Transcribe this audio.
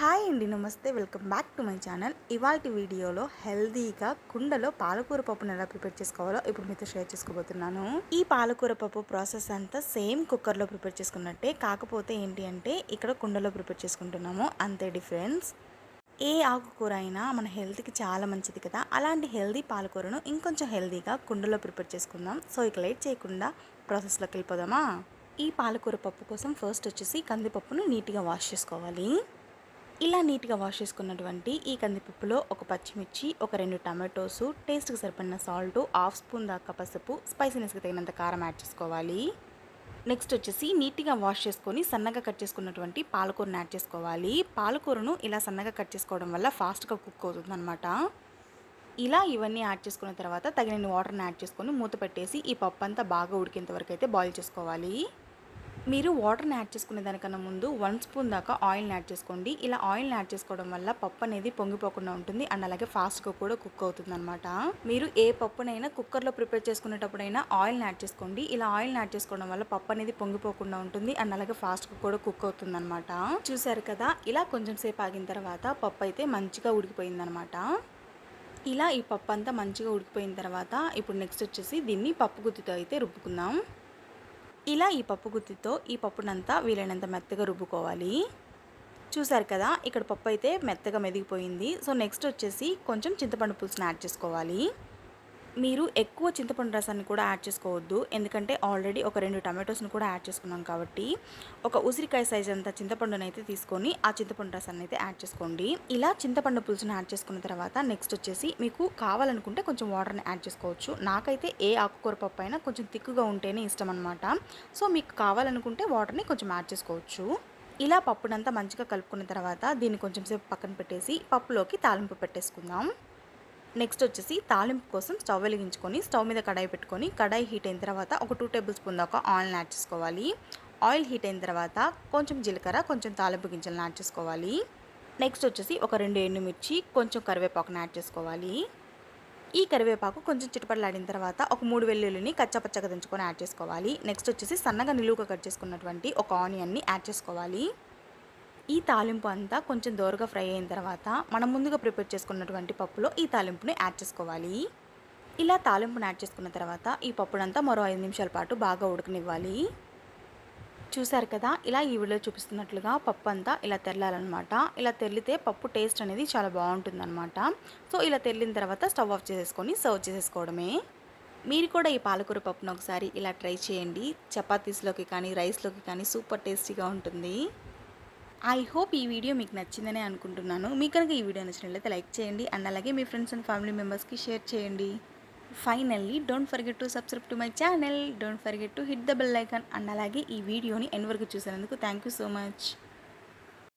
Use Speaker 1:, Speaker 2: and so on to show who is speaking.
Speaker 1: Hi అండి నమస్తే. Welcome back to my channel. ఇవాళ వీడియోలో హెల్దీగా కుండలో పాలకూర పప్పును ఎలా ప్రిపేర్ చేసుకోవాలో ఇప్పుడు మీతో షేర్ చేసుకోబోతున్నాను. ఈ పాలకూర పప్పు ప్రాసెస్ అంతా సేమ్ కుక్కర్లో ప్రిపేర్ చేసుకున్నట్టే కాకపోతే ఏంటి అంటే ఇక్కడ కుండలో ప్రిపేర్ చేసుకుంటున్నాము. అంతే డిఫరెన్స్. ఏ ఆకుకూర అయినా మన హెల్త్కి చాలా మంచిది కదా. అలాంటి హెల్దీ పాలకూరను ఇంకొంచెం హెల్దీగా కుండలో ప్రిపేర్ చేసుకుందాం. సో ఇక లేట్ చేయకుండా ప్రాసెస్లోకి వెళ్ళిపోదామా? ఈ పాలకూర పప్పు కోసం ఫస్ట్ వచ్చేసి కందిపప్పును నీట్గా వాష్ చేసుకోవాలి. ఇలా నీట్గా వాష్ చేసుకున్నటువంటి ఈ కందిపప్పులో ఒక పచ్చిమిర్చి ఒక రెండు టమాటోసు టేస్ట్కి సరిపడిన సాల్ట్ హాఫ్ స్పూన్ దాకా పసుపు స్పైసీనెస్కి తగినంత కారం యాడ్ చేసుకోవాలి. నెక్స్ట్ వచ్చేసి నీట్గా వాష్ చేసుకొని సన్నగా కట్ చేసుకున్నటువంటి పాలకూరను యాడ్ చేసుకోవాలి. పాలకూరను ఇలా సన్నగా కట్ చేసుకోవడం వల్ల ఫాస్ట్గా కుక్ అవుతుంది అనమాట ఇలా ఇవన్నీ యాడ్ చేసుకున్న తర్వాత తగినన్ని వాటర్ని యాడ్ చేసుకొని మూత పెట్టేసి ఈ పప్పు అంతా బాగా ఉడికేంత వరకు అయితే బాయిల్ చేసుకోవాలి. మీరు వాటర్ని యాడ్ చేసుకునే దానికన్నా ముందు వన్ స్పూన్ దాకా ఆయిల్ని యాడ్ చేసుకోండి. ఇలా ఆయిల్ని యాడ్ చేసుకోవడం వల్ల పప్పు అనేది పొంగిపోకుండా ఉంటుంది అండ్ అలాగే ఫాస్ట్గా కూడా కుక్ అవుతుంది అనమాట మీరు ఏ పప్పునైనా కుక్కర్లో ప్రిపేర్ చేసుకునేటప్పుడైనా ఆయిల్ని యాడ్ చేసుకోండి. ఇలా ఆయిల్ని యాడ్ చేసుకోవడం వల్ల పప్పు అనేది పొంగిపోకుండా ఉంటుంది అండ్ అలాగే ఫాస్ట్గా కూడా కుక్ అవుతుంది అనమాట చూసారు కదా? ఇలా కొంచెం సేపు ఆగిన తర్వాత పప్పు అయితే మంచిగా ఉడికిపోయింది అనమాట ఇలా ఈ పప్పు అంతా మంచిగా ఉడికిపోయిన తర్వాత ఇప్పుడు నెక్స్ట్ వచ్చేసి దీన్ని పప్పు గుత్తితో అయితే రుబ్బుకుందాం. ఇలా ఈ పప్పు గుత్తితో ఈ పప్పునంతా వీలైనంత మెత్తగా రుబ్బుకోవాలి. చూసారు కదా ఇక్కడ పప్పు అయితే మెత్తగా మెదిగిపోయింది. సో నెక్స్ట్ వచ్చేసి కొంచెం చింతపండు పులుసుని యాడ్ చేసుకోవాలి. మీరు ఎక్కువ చింతపండు రసాన్ని కూడా యాడ్ చేసుకోవద్దు. ఎందుకంటే ఆల్రెడీ ఒక రెండు టమాటోస్ని కూడా యాడ్ చేసుకున్నాం కాబట్టి ఒక ఉసిరికాయ సైజ్ అంత చింతపండును అయితే తీసుకొని ఆ చింతపండు రసాన్ని అయితే యాడ్ చేసుకోండి. ఇలా చింతపండు పులుసుని యాడ్ చేసుకున్న తర్వాత నెక్స్ట్ వచ్చేసి మీకు కావాలనుకుంటే కొంచెం వాటర్ని యాడ్ చేసుకోవచ్చు. నాకైతే ఏ ఆకుకూర పప్పు అయినా కొంచెం తిక్కుగా ఉంటేనే ఇష్టం అనమాట సో మీకు కావాలనుకుంటే వాటర్ని కొంచెం యాడ్ చేసుకోవచ్చు. ఇలా పప్పునంతా మంచిగా కలుపుకున్న తర్వాత దీన్ని కొంచెం సేపు పక్కన పెట్టేసి పప్పులోకి తాలింపు పెట్టేసుకుందాం. నెక్స్ట్ వచ్చేసి తాలింపు కోసం స్టవ్ వెలిగించుకొని స్టవ్ మీద కడాయి పెట్టుకొని కడాయి హీట్ అయిన తర్వాత ఒక టూ టేబుల్ స్పూన్ దాకా ఆయిల్ని యాడ్ చేసుకోవాలి. ఆయిల్ హీట్ అయిన తర్వాత కొంచెం జీలకర్ర కొంచెం తాలింపు గింజలను యాడ్ చేసుకోవాలి. నెక్స్ట్ వచ్చేసి ఒక రెండు ఎండుమిర్చి కొంచెం కరివేపాకుని యాడ్ చేసుకోవాలి. ఈ కరివేపాకు కొంచెం చిటపడలాడిన తర్వాత ఒక మూడు వెల్లుల్లిని కచ్చపచ్చగా దించుకొని యాడ్ చేసుకోవాలి. నెక్స్ట్ వచ్చేసి సన్నగా నిలువుగా కట్ చేసుకున్నటువంటి ఒక ఆనియన్ని యాడ్ చేసుకోవాలి. ఈ తాలింపు అంతా కొంచెం దోరగా ఫ్రై అయిన తర్వాత మనం ముందుగా ప్రిపేర్ చేసుకున్నటువంటి పప్పులో ఈ తాలింపుని యాడ్ చేసుకోవాలి. ఇలా తాలింపుని యాడ్ చేసుకున్న తర్వాత ఈ పప్పునంతా మరో ఐదు నిమిషాల పాటు బాగా ఉడకనివ్వాలి. చూసారు కదా? ఇలా ఈ వీడియో చూపిస్తున్నట్లుగా పప్పు అంతా ఇలా తెరలాలన్నమాట. ఇలా తెల్లితే పప్పు టేస్ట్ అనేది చాలా బాగుంటుందన్నమాట. సో ఇలా తెల్లిన తర్వాత స్టవ్ ఆఫ్ చేసేసుకొని సర్వ్ చేసేసుకోవడమే. మీరు కూడా ఈ పాలకూర పప్పును ఒకసారి ఇలా ట్రై చేయండి. చపాతీస్లోకి కానీ రైస్లోకి కానీ సూపర్ టేస్టీగా ఉంటుంది. ఐ హోప్ ఈ వీడియో మీకు నచ్చిందనే అనుకుంటున్నాను. మీకు కనుక ఈ వీడియో నచ్చినట్లయితే లైక్ చేయండి అండ్ అలాగే మీ ఫ్రెండ్స్ అండ్ ఫ్యామిలీ మెంబర్స్కి షేర్ చేయండి. Finally don't forget to subscribe to my channel don't forget to hit the bell icon and అలాగే ఈ వీడియోని ఎన్ వరకు చూసినందుకు థ్యాంక్ యూ సో మచ్